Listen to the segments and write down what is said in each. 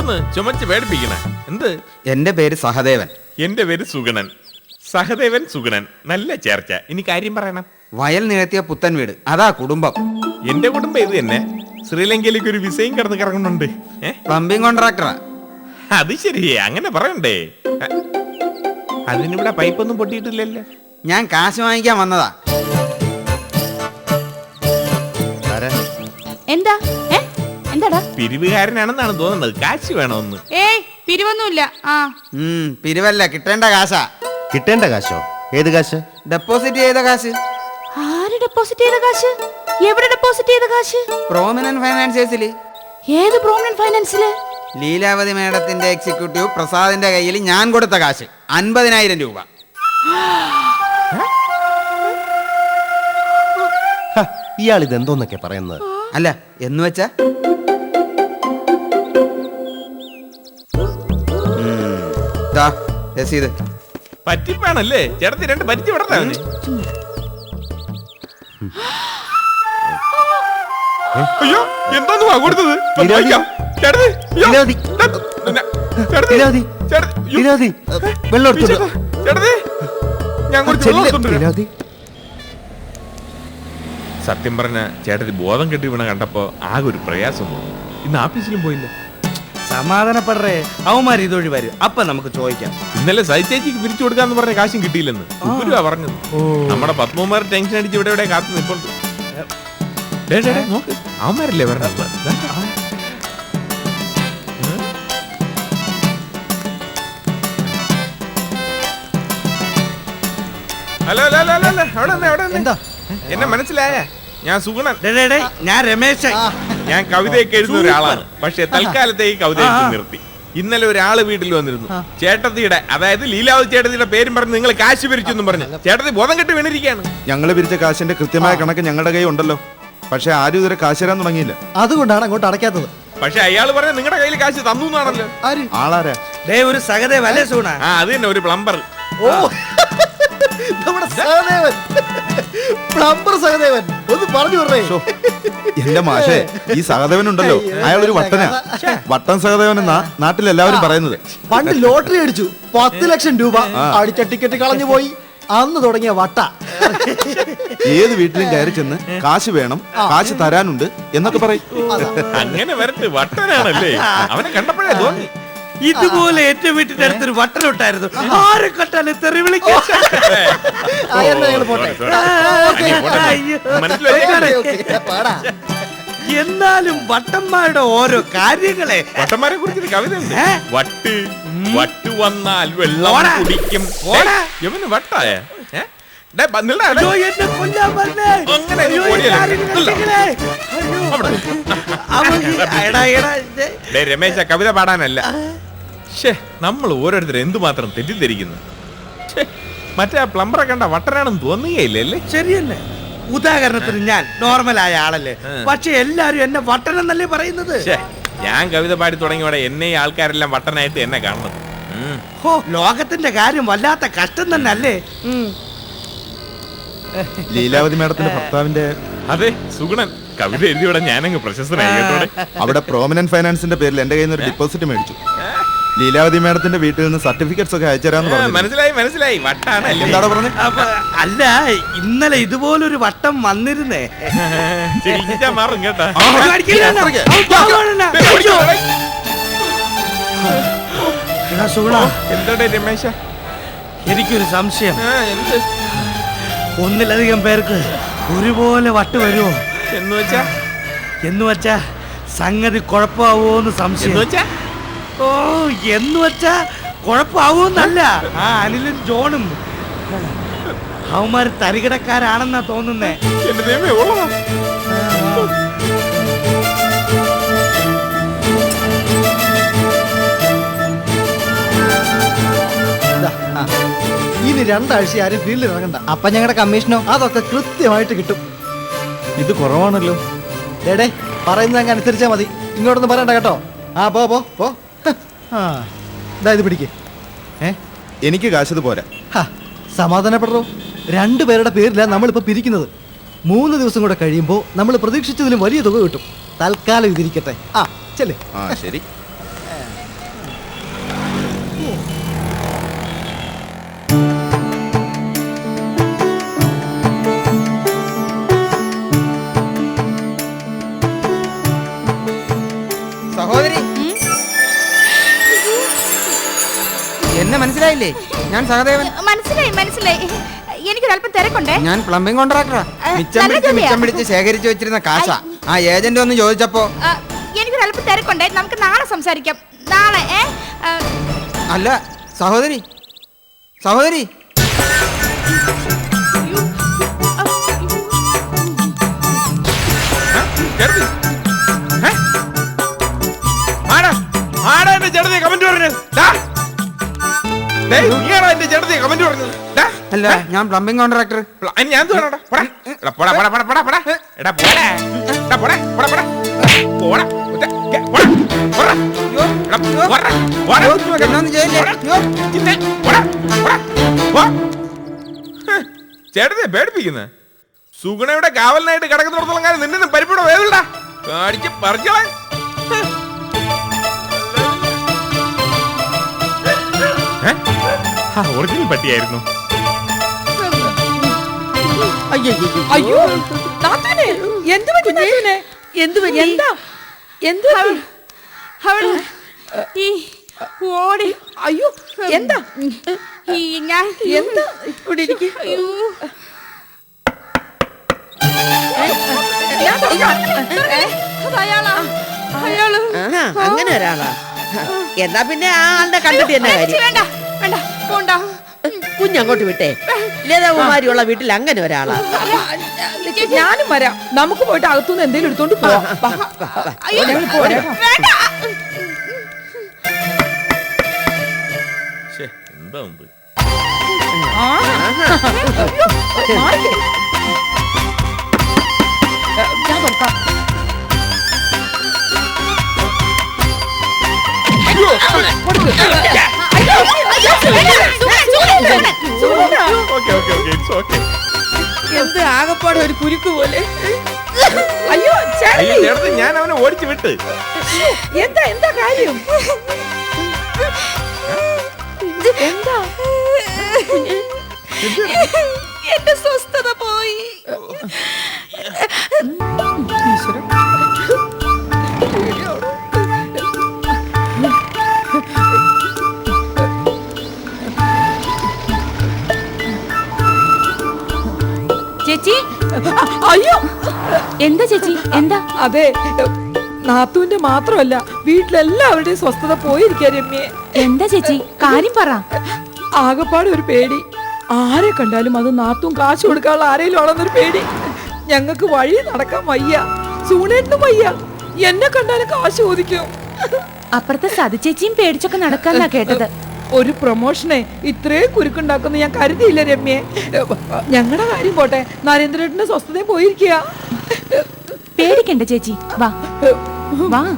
എന്തോന്ന് ചുമച്ച് പേടിപ്പിക്കണ. എന്ത്? എന്റെ പേര് സഹദേവൻ. എന്റെ പേര് സുഗണൻ. സഹദേവൻ സുഗണൻ. നല്ല ചേർച്ച. ഇനി കാര്യം പറയണം. വയൽ നിരത്തിയ പുത്തൻ വീട്. അതാ കുടുംബം. എന്റെ കുടുംബം ഇത് തന്നെ. ശ്രീലങ്കയിലേക്ക് ഒരു വിസയും കിടന്ന് കിടക്കുന്നുണ്ട് പമ്പിംഗ് പ്ലംബിംഗ് കോൺട്രാക്ടറാ. അത് ശരി. അങ്ങനെ പറയണ്ടേ. അതിനിവിടെ പൈപ്പൊന്നും പൊട്ടിയിട്ടില്ലല്ലോ. ഞാൻ കാശ് വാങ്ങിക്കാൻ വന്നതാ. എന്താ? എന്താടാ? പിരിവുകാരനാണെന്നാണ് തോന്നുന്നത്. കാശ് വേണമെന്ന് ഏയ് പിരിവൊന്നുമില്ല. ആ. ഉം പിരിവല്ല കിട്ടേണ്ട കാശാ. കിട്ടേണ്ട കാശോ? ഏത് കാശ്? ഡെപ്പോസിറ്റ് ചെയ്ത കാശ്. ആര് ഡെപ്പോസിറ്റ് ചെയ്ത കാശ്? എവിടെ ഡെപ്പോസിറ്റ് ചെയ്ത കാശ്? പ്രോമിനന്റ് ഫൈനാൻസിയേഴ്സിൽ ഏത് പ്രോമിനന്റ് ഫൈനാൻസിൽ ലീലാവതി മേഡത്തിന്റെ എക്സിക്യൂട്ടീവ് പ്രസാദിന്റെ കയ്യിൽ ഞാൻ കൊടുത്ത കാശ്. അൻപതിനായിരം രൂപ. ഹ, ഇയാൾ ഇത് എന്തോന്നൊക്കെ പറയുന്നത്? അല്ല എന്ന് വെച്ചാ? രസീത് പറ്റിപ്പാണല്ലേ? ചേട്ടത്തി രണ്ട് പറ്റി വിടട്ടെ അയ്യോ എന്താന്ന് വാ കൊടുത്തത്. സത്യം പറഞ്ഞ ചേട്ടത്തി ബോധം കെട്ടി വീണ കണ്ടപ്പോ ആകെ ഒരു പ്രയാസം തോന്നി. ഇന്ന് ആഫീസിലും പോയില്ല. സമാധാനപ്പെടറേ. അവന്മാർ ഇതൊഴി വരും. അപ്പൊ നമുക്ക് ചോദിക്കാം. ഇന്നലെ സൈചേച്ചിക്ക് പിരിച്ചു കൊടുക്കാന്ന് പറഞ്ഞ കാശും കിട്ടിയില്ലെന്ന്. ഉപ്പുരുവാ പറഞ്ഞത്. നമ്മുടെ പത്മകുമാർ ടെൻഷൻ അടിച്ച് ഇവിടെ ഇവിടെ കാത്തു നിൽപ്പുണ്ട് നോക്ക്. അവന്മാരല്ലേ പറഞ്ഞത് ദാ. Hello hello hello hello. അവിടെ നിന്ന് അവിടെ എന്താ? എന്നെ മനസ്സിലായ? ഞാൻ സുഗുണൻ. ഞാൻ രമേശൻ. ഞാൻ കവിതയൊക്കെ എഴുതുന്ന ഒരാളാണ്. പക്ഷെ ഈ കവിത നിർത്തി. ഇന്നലെ ഒരാൾ വീട്ടിൽ വന്നിരുന്നു. ചേട്ടത്തിയുടെ അതായത് ലീലാവതി ചേട്ടത്തിയുടെ പേരും പറഞ്ഞ് നിങ്ങൾ കാശ് പിരിച്ചു എന്നും പറഞ്ഞു. ചേട്ടത്തി ബോധം കെട്ട് വീണിരിക്കുകയാണ്. ഞങ്ങൾ പിരിച്ച കാശിന്റെ കൃത്യമായ കണക്ക് ഞങ്ങളുടെ കൈ ഉണ്ടല്ലോ. പക്ഷെ ആരും ഇതുവരെ കാശ് തരാൻ തുടങ്ങിയില്ല. അതുകൊണ്ടാണ് അങ്ങോട്ട് അടയ്ക്കാത്തത്. പക്ഷെ അയാൾ പറഞ്ഞ നിങ്ങളുടെ കയ്യിൽ കാശ് തന്നു എന്നാണല്ലോ. ആളാരാ? ഡേ ഒരു സഹദേവ് അല്ലേ സൂണ ആ അത് തന്നെ ഒരു പ്ലംബർ. ഓ. നമ്മുടെ സഹദേവൻ. പ്ലംബർ സഹദേവൻ ഒന്ന് പറഞ്ഞു എന്റെ മാഷേ ഈ സഹദേവൻ ഉണ്ടല്ലോ അയാൾ ഒരു വട്ടനാ. വട്ടൻ സഹദേവൻ എന്നാ നാട്ടിൽ എല്ലാവരും പറയുന്നത്. പണ്ട് ലോട്ടറി അടിച്ചു. പത്ത് ലക്ഷം രൂപ. അടിച്ച ടിക്കറ്റ് കളഞ്ഞു പോയി. അന്ന് തുടങ്ങിയ വട്ട. ഏത് വീട്ടിലും കയറി ചെന്ന് കാശ് വേണം കാശ് തരാനുണ്ട് എന്നൊക്കെ പറയും. അങ്ങനെ വരട്ടെ വട്ടനാണല്ലേ? അവനെ കണ്ടപ്പോഴേ തോന്നി. ഇതുപോലെ ഏറ്റവും വീട്ടിന്റെ അടുത്തൊരു വട്ടലുണ്ടായിരുന്നു ആരെ കണ്ടാലും തെറി വിളിക്കും ആ, പോട്ടെ. അനി, പോട്ടെ. അയ്യോ. മനസ്സിലായി ഓക്കേ, ഓക്കേ, പാടാ. എന്നാലും വട്ടന്മാരുടെ ഓരോ കാര്യങ്ങളെ വട്ടന്മാരെ കുറിച്ച് കവിത? വട്ട് വട്ട് വന്നാൽ വെള്ളം കുടിക്കും ഇവന് വട്ടായ രമേശ കവിത പാടാനല്ല ഷേ നമ്മൾ ഓരോരുത്തർ എന്തുമാത്രം തെറ്റിദ്ധരിക്കുന്നു? മറ്റേ ആ പ്ലംബറെ കണ്ട വട്ടനാണെന്ന് തോന്നുകയില്ലേ അല്ലേ? ശരിയല്ലേ? ഉദാഹരണത്തിന് ഞാൻ നോർമലായ ആളല്ലേ. പക്ഷെ എല്ലാരും എന്നെ വട്ടനെന്നല്ലേ പറയുന്നത്? ഞാൻ കവിത പാടി തുടങ്ങിയോടെ എന്നെ ഈ ആൾക്കാരെല്ലാം വട്ടനായിട്ട് എന്നെ കാണുന്നത്. ഹോ ലോകത്തിന്റെ കാര്യം വല്ലാത്ത കഷ്ടം തന്നെ അല്ലേ ലീലാവതി മേഡത്തിന്റെ ഭർത്താവിന്റെ അതെ സുഗുണൻ. കവിത എഴുതിയോടെ ഞാനങ്ങ് പ്രശസ്തനായി കേട്ടോടെ. അവിടെ പ്രോമിനന്റ് ഫൈനാൻസിന്റെ പേരിൽ എന്റെ കയ്യിൽ നിന്ന് ഒരു ഡിപ്പോസിറ്റ് മേടിച്ചു. ലീലാവതി മാഡത്തിന്റെ വീട്ടിൽ നിന്ന് സർട്ടിഫിക്കറ്റ്സ് ഒക്കെ അയച്ചുതരാന്ന് പറഞ്ഞു മനസ്സിലായി മനസ്സിലായി. വട്ടാണ്. അല്ലേ എന്താണ് പറഞ്ഞത് അപ്പൊ അല്ല ഇന്നലെ ഇതുപോലൊരു വട്ടം വന്നിരുന്നേ. മാറും കേട്ടാ. എന്തോടെ രമേശ? എനിക്കൊരു സംശയം. എന്ത്? ഒന്നിലധികം പേർക്ക് ഒരുപോലെ വട്ട് വരുമോ എന്ന് വെച്ചാ? എന്ന് വെച്ചാ സംഗതി കുഴപ്പമാവോന്ന് സംശയം. എന്ന് വെച്ചാ? ഓ എന്ന് വെച്ചാ ആ അനിലും ജോണും. അവന്മാര് തരികിടക്കാരാണെന്നാ തോന്നുന്നേ. എന്റെ ദൈവമേ. ഇനി രണ്ടാഴ്ച ആരും ഫീൽഡിൽ ഇറങ്ങണ്ട. അപ്പൊ ഞങ്ങളുടെ കമ്മീഷനോ? അതൊക്കെ കൃത്യമായിട്ട് കിട്ടും. ഇത് കുറവാണല്ലോ. എടേ പറയുന്നത് അങ്ങ് അനുസരിച്ചാ മതി. ഇങ്ങോട്ടൊന്നും പറയണ്ട കേട്ടോ. ആ പോ പോ പോ. ആ. ഇതാ ഇത് പിടിക്കേ. ഏ? എനിക്ക് കാശത് പോരാ. ഹാ സമാധാനപ്പെടറോ? രണ്ടു പേരുടെ പേരിലാണ് നമ്മളിപ്പോൾ പിരിക്കുന്നത്. മൂന്ന് ദിവസം കൂടെ കഴിയുമ്പോൾ നമ്മൾ പ്രതീക്ഷിച്ചതിലും വലിയ തുക കിട്ടും. തൽക്കാലം ഇതിരിക്കട്ടെ. ആ ചെല്ലേ. ആ ശരി. മനസ്സിലായില്ലേ? ഞാൻ സഹദേവൻ. മനസ്സിലായി മനസ്സിലായി. എനിക്കൊരല്പം തിരക്കുണ്ടേ? ഞാൻ പ്ലംബിംഗ് കോൺട്രാക്ടറാ. ഏ, മിച്ചം നല്ല പിടിച്ച് മിച്ചം പിടിച്ച് ശേഖരിച്ചു വെച്ചിരുന്ന കാശാ. ആ ഏജന്റ് ഒന്ന് ചോദിച്ചപ്പോ എനിക്കൊരല്പം തിരക്കുണ്ടേ? നമുക്ക് നാളെ സംസാരിക്കാം. നാളെ അല്ല സഹോദരി. സഹോദരി. ആടാ ആടാ എന്റെ ചേട്ടത്തി കമന്റ് പറഞ്ഞത് അല്ല ഞാൻ പ്ലംബിംഗ് കോൺട്രാക്ടർ ഞാൻ എന്ത് വേണം എടാ? പോടാ. എടാ, പോടാ, പോടാ, പോടാ, പോടാ, പോടാ. എടാ, ഒറിജിനൽ പട്ടിയായിരുന്നു. അയ്യോ നാത്തൂനെ എന്ത് പറ്റി നാത്തൂനെ? എന്ത് പറ്റി? എന്താ? എന്ത് പറ്റി? അവൾ ഈ ഓടി അയ്യോ എന്താ? ഈ ഞാൻ എന്താ ഇവിടെ ഇരിക്ക്. അയ്യോ. അങ്ങനെ ഒരാളാ. എന്നാ പിന്നെ ആ ആളുടെ കണ്ടിട്ട് തന്നെ കാര്യം? വേണ്ട പോണ്ട. കുഞ്ഞങ്ങോട്ട് വിട്ടേ. ലതാകുമാരിയുള്ള വീട്ടിൽ അങ്ങനെ ഒരാളാ. ഞാനും വരാം. നമുക്ക് പോയിട്ട് അകത്തുനിന്ന് എന്തെങ്കിലും എടുത്തോണ്ട് പോവാം. വാ. അയ്യോ ഞങ്ങൾ പോരാ. വേണ്ട. ശ്ശേ, എന്താ മുമ്പ്? ആ. മാറിക്കേ. ഏ, ഞാൻ തുറക്കാം കൊടുക്ക്. Okay okay okay it's okay എന്ത് ആകപ്പാടെ ഒരു കുരുക്ക് പോലെ? അയ്യോ അയ്യോ ചേട്ടത്തി ചേട്ടത്തി ഞാൻ അവനെ ഓടിച്ചു വിട്ട്. എന്താ എന്താ കാര്യം? എന്താ? എന്റെ സ്വസ്ഥത പോയി. ഈശ്വരൻ. അയ്യോ. എന്താ ചേച്ചി? എന്താ? അതെ നാത്തൂന്റെ മാത്രമല്ല വീട്ടിലെല്ലാവരുടെയും സ്വസ്ഥത പോയിരിക്കാൻ രമ്യെ. എന്താ ചേച്ചി? കാര്യം പറ. ആകപ്പാടെ ഒരു പേടി. ആരെ കണ്ടാലും അത് നാത്തും കാശ് കൊടുക്കാനുള്ള ആരെങ്കിലും ആണെന്നൊരു പേടി. ഞങ്ങൾക്ക് വഴി നടക്കാൻ വയ്യ. സൂണേട്ടും വയ്യ. എന്നെ കണ്ടാലും കാശ് ചോദിക്കും. അപ്പുറത്തെ സതി ചേച്ചിയും പേടിച്ചൊക്കെ നടക്കാന്നാ കേട്ടത്. ഒരു പ്രൊമോഷനെ ഇത്രയും കുരുക്കുണ്ടാക്കുന്ന. ഞാൻ കരുതിയില്ല രമ്യെ. ഞങ്ങളുടെ കാര്യം പോട്ടെ. നരേന്ദ്രേട്ടന്റെ സ്വസ്ഥതയെ പോയിരിക്കുക. പേടിക്കണ്ട ചേച്ചി. വാ. വാ.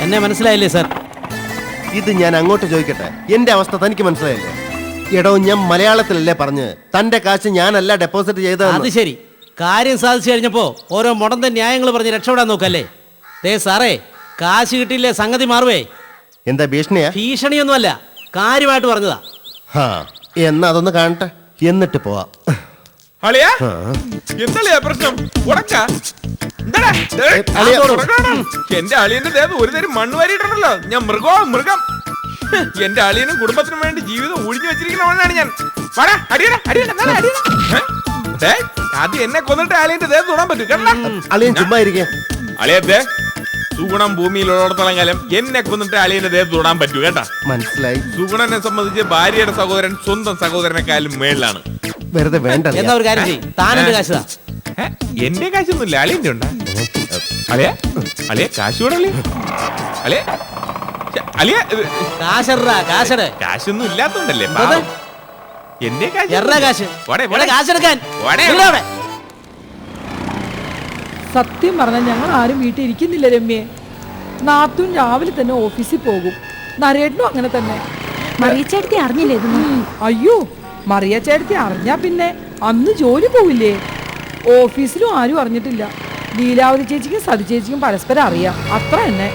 എന്നെ മനസ്സിലായില്ലേ സാർ? ഇത് ഞാൻ അങ്ങോട്ട് ചോദിക്കട്ടെ. എന്റെ അവസ്ഥ തനിക്ക് മനസ്സിലായില്ലേ? എടോ ഞാൻ മലയാളത്തിലല്ലേ പറഞ്ഞ്? തന്റെ കാശ് ഞാനല്ല ഡെപ്പോസിറ്റ് അത് ശരി. കാര്യം സാധിച്ചു കഴിഞ്ഞപ്പോ ഓരോ മുടന്ത ന്യായങ്ങൾ പറഞ്ഞ് രക്ഷപ്പെടാൻ നോക്കല്ലേ? ദേ സാറേ കാശ് കിട്ടിയില്ലേ സംഗതി മാറുവേ. എന്താ ഭീഷണിയാ? ഭീഷണിയൊന്നുമല്ല കാര്യമായിട്ട് പറഞ്ഞതാ. ഹാ എന്നാ അതൊന്ന് കാണട്ടെ. എന്നിട്ട് പോവാ. അളിയാ എന്താളിയാ പ്രശ്നം? ഉടക്ക. എന്താടാ? ദേ, അളിയാ. എന്റെ അളിയന്റെ ദേഹത്ത് ഒരു തരം മണ്ണ് വാരിയിട്ടുണ്ടല്ലോ. ഞാൻ മൃഗോ മൃഗം. എന്റെ അളിയനും കുടുംബത്തിനും വേണ്ടി ജീവിതം ഒഴിഞ്ഞു വെച്ചിരിക്കുന്നവനാണ് ഞാൻ. വാടാ, അടിയടാ, അടിയടാ, നാളെ അടിയടാ. ഏ? ആദ്യം എന്നെ കൊന്നിട്ട് അളിയന്റെ ദേഹം തൊടാൻ പറ്റും കേട്ടാ. അളിയൻ ചുമ്മാ ഇരിക്കേ. അളിയത്തെ സുഗുണം ഭൂമിയിലുള്ളിടത്തോളം കാലം എന്നെ കൊന്നിട്ട് അളിയന്റെ ദേഹം തൊടാൻ പറ്റൂ കേട്ടാ. മനസ്സിലായി. സുഗുണനെ സംബന്ധിച്ച് ഭാര്യയുടെ സഹോദരൻ സ്വന്തം സഹോദരനെക്കാളും മേളിലാണ്. വെറുതെ വേണ്ട. എന്താ ഒരു കാര്യം ചെയ്യും? താനെന്റെ കാശ് താ. ഏ? എന്റെ കാശൊന്നുമില്ല അളിയന്റെ ഉണ്ടാ? അളിയ അളിയ കാശ് കൂടെ അളിയ അളിയ കാശൊന്നും ഇല്ലാത്തോണ്ടല്ലേ എന്തത്? പാവം. എന്റെ കാശ് എറ കാശ്. പോടെ, ഇവിടെ പോടെ. കാശെടുക്കാൻ. പോടെ. സത്യം പറഞ്ഞാൽ ഞങ്ങൾ ആരും വീട്ടിൽ ഇരിക്കുന്നില്ല രമ്യെ. നാത്തും രാവിലെ തന്നെ ഓഫീസിൽ പോകും. നരേട്ടനും അങ്ങനെ തന്നെ. മറിയച്ചേട്ടത്തി അറിഞ്ഞില്ലേ അയ്യോ മറിയ ചേട്ടത്തി അറിഞ്ഞാ പിന്നെ അന്ന് ജോലി പോവില്ലേ? ഓഫീസിലും ആരും അറിഞ്ഞിട്ടില്ല. ലീലാവതി ചേച്ചിക്കും സതി ചേച്ചിക്കും പരസ്പരം അറിയാം. അത്ര തന്നെ.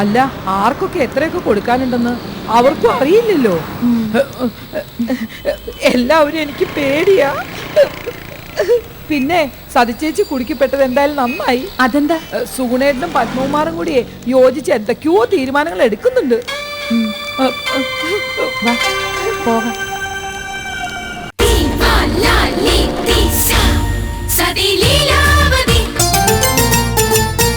അല്ല ആർക്കൊക്കെ എത്രയൊക്കെ കൊടുക്കാനുണ്ടെന്ന് അവർക്കും അറിയില്ലല്ലോ. എല്ലാവരും എനിക്ക് പേടിയാ. പിന്നെ സതിച്ചേച്ചി കുടിക്കപ്പെട്ടത് എന്തായാലും നന്നായി. അതെന്താ? സുഗുണേട്ടനും പത്മകുമാറും കൂടിയേ യോജിച്ച് എന്തൊക്കെയോ തീരുമാനങ്ങൾ എടുക്കുന്നുണ്ട്. പോകാം.